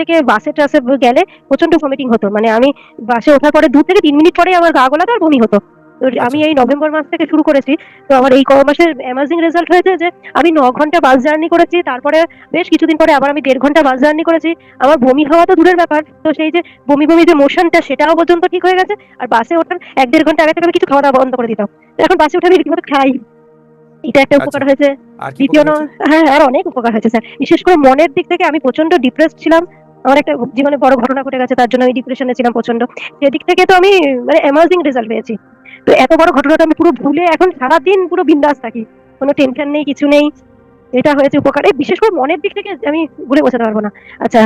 থেকে বাসে টাসে গেলে প্রচণ্ড ভমিটিং হতো। মানে আমি বাসে ওঠার পরে দু থেকে তিন মিনিট পরে আমার গা গলাতে আর বমি হতো। আমি এই নভেম্বর মাস থেকে শুরু করেছি। তো আমার এই ক মাসের অ্যামাজিং রেজাল্ট হয়েছে যে আমি ন ঘণ্টা বাস জার্নি করেছি। তারপরে বেশ কিছুদিন পরে আবার আমি দেড় ঘণ্টা বাস জার্নি করেছি। আমার বমি হওয়া তো দূরের ব্যাপার। তো সেই যে বমি বমি যে মোশনটা সেটাও পর্যন্ত ঠিক হয়ে গেছে। আর বাসে ওঠার এক দেড় ঘণ্টা আগে থেকে আমি কিছু খাওয়া দাওয়া বন্ধ করে দিতাম। তো এখন বাসে উঠে আমি রীতিমতো খাই। এটা একটা উপকার আচ্ছা। হয়েছে দ্বিতীয় উপকার হয়েছে? হ্যাঁ আর অনেক উপকার হয়েছে স্যার। বিশেষ করে মনের দিক থেকে আমি প্রচণ্ড ডিপ্রেসড ছিলাম। আমার একটা জীবনে বড় ঘটনা ঘটে গেছে, তার জন্য আমি ডিপ্রেশনে ছিলাম প্রচণ্ড সেদিক থেকে তো আমি মানে অ্যামাজিং রেজাল্ট পেয়েছি। তো এত বড় ঘটনাটা আমি পুরো ভুলে এখন সারাদিন পুরো বিন্দাস থাকি। কোনো টেনশন নেই, কিছু নেই। এটা হয়েছে উপকার। এই বিশেষ করে মনের দিক থেকে আমি ভুলে বোঝাতে পারব না। আচ্ছা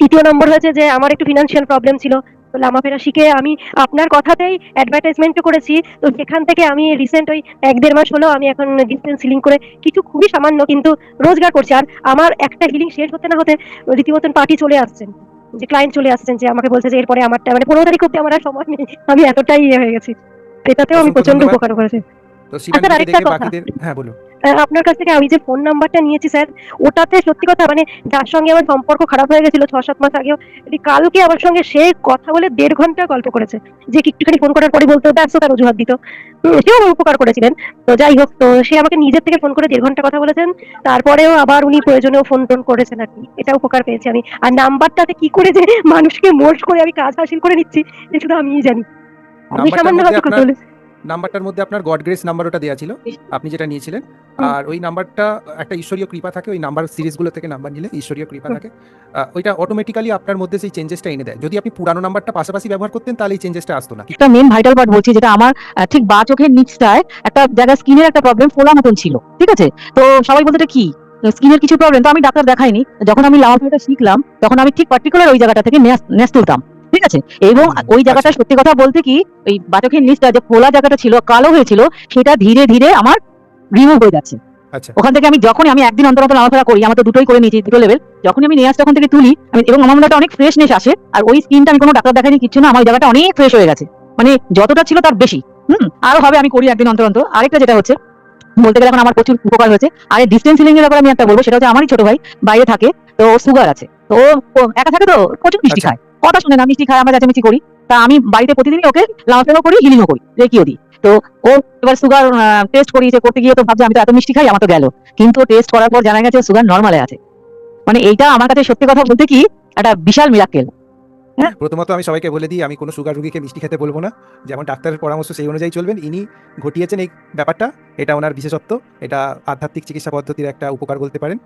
তৃতীয় নম্বর হয়েছে যে আমার একটু ফিনান্সিয়াল প্রবলেম ছিল। তো লামাফেরা শিখে আমি আপনার কথাতেই অ্যাডভার্টাইজমেন্ট করেছি। তো সেখান থেকে আমি রিসেন্ট ওই এক দেড় মাস হলো আমি এখন ডিস্টেন্স সিলিং করে কিছু খুবই সামান্য কিন্তু রোজগার করছি। আর আমার একটা হিলিং শেষ হতে না হতে রীতিমতন পার্টি চলে আসছেন যে ক্লায়েন্ট চলে আসছেন যে আমাকে বলছে যে এরপরে আমারটা মানে পনেরো তারিখ অব্দি আমার আর সময় নেই। আমি এতটাই ইয়ে হয়ে গেছি। এটাতেও আমি প্রচণ্ড উপকার করেছি। আচ্ছা, আরেকটা কথা। হ্যাঁ বলুন। আপনার কাছ থেকে আমি যে ফোন নাম্বারটা নিয়েছি স্যার ওটাতে সত্যি কথা মানে যার সঙ্গে আমার সম্পর্ক খারাপ হয়ে গেছিল ছ সাত মাস আগেও কালকে আমার সঙ্গে সে কথা বলে দেড় ঘণ্টা গল্প করেছে। যে একটুখানি ফোন করার পরে বলতো ব্যস্ততার অজুহাত দিত। সেও আমার উপকার করেছিলেন। তো যাই হোক তো সে আমাকে নিজের থেকে ফোন করে দেড় ঘণ্টা কথা বলেছেন। তারপরেও আবার উনি প্রয়োজনেও ফোন টোন করেছেন আর কি। এটা উপকার পেয়েছি আমি। আর নাম্বারটাতে কি করে যে মানুষকে মোট করে আমি কাজ হাসিল করে নিচ্ছি এটা শুধু আমিই জানি। আমি সামান্য হয়তো কথা আপনার- বলে নাম্বারটার মধ্যে আপনার গড গ্রেস নাম্বার ওটা দেওয়া ছিল আপনি যেটা নিয়েছিলেন। আর ওই নাম্বারটা একটা ঈশ্বরীয় কৃপা থাকে ওই নাম্বার সিরিজগুলো থেকে নাম্বার নিলে ঈশ্বরীয় কৃপা থাকে। ওইটা অটোমেটিক্যালি আপনার মধ্যে সেই চেঞ্জেসটা এনে দেয়। যদি আপনি পুরানো নাম্বারটা পাশাপাশি ব্যবহার করতেন তাহলে এই চেঞ্জেসটা আসতো না। একটা মেন ভাইটাল পার্ট বলছি যেটা আমার ঠিক বা চোখের নিচটায় একটা জায়গায় স্কিনের একটা প্রবলেম ফোলা মতন ছিল ঠিক আছে? তো সবাই বলতে এটা কি? স্কিনের কিছু প্রবলেম তো আমি ডাক্তার দেখাইনি। যখন আমি লাভাফেটা শিখলাম তখন আমি ঠিক পার্টিকুলার ওই জায়গাটা থেকে নেস তুলতাম। ঠিক আছে? এবং ওই জায়গাটা সত্যি কথা বলতে কি ওই বাচকের নিচটা যে ফোলা জায়গাটা ছিল কালো হয়েছিল সেটা ধীরে ধীরে আমার রিমুভ হয়ে যাচ্ছে। আচ্ছা। ওখান থেকে আমি যখনই আমি একদিন অন্তর অন্তর লাভাফেরা করি আমার তো দুটোই করে নিয়েছি দুটো লেভেল যখনই আমি নেয়াস তখন থেকে তুলি আমি এবং আমার মনে হয় অনেক ফ্রেশনেস আসে আর ওই স্কিনটা আমি কোনো ডাক্তার দেখাইনি কিছু না আমার জায়গাটা অনেক ফ্রেশ হয়ে গেছে। মানে যতটা ছিল তার বেশি। হুম আরও হবে আমি করি একদিন অন্তর অন্তর। আরেকটা যেটা হচ্ছে বলতে গেলে এখন আমার প্রচুর উপকার হয়েছে। আর এই ডিস্টেন্স সিলিং এর ব্যাপারে আমি একটা বলব সেটা হচ্ছে আমারই ছোট ভাই বাইরে থাকে তো সুগার আছে। তো একা থাকে তো? প্রচুর মিষ্টি আচ্ছা। খায়। কথা শুনে না, মিষ্টি খায়, আমরা চেঁচামেচি করি। তা আমি বাড়িতে প্রতিদিনই ওকে লাফেও করি, হিলিংও করি। রেকিও দিই। তো ও এবার সুগার টেস্ট করিয়েছে করতে গিয়ে তো ভাবছে, আমি তো এত মিষ্টি খাই, আমার তো গেল। কিন্তু টেস্ট করার পর জানা গেছে সুগার নর্মালে আছে। মানে এইটা আমার কাছে সত্যি কথা বলতে কি, একটা বিশাল মিরাক্কেল প্রথমত আমি সবাইকে বলে দিই, আমি কোনো সুগার রুগীকে মিষ্টি খেতে বলব না। যেমন ডাক্তারের পরামর্শ সেই অনুযায়ী চলবেন। ইনি ঘটিয়েছেন এই ব্যাপারটা, এটা ওনার বিশেষত্ব। এটা আধ্যাত্মিক চিকিৎসা পদ্ধতির একটা উপকার বলতে পারেন।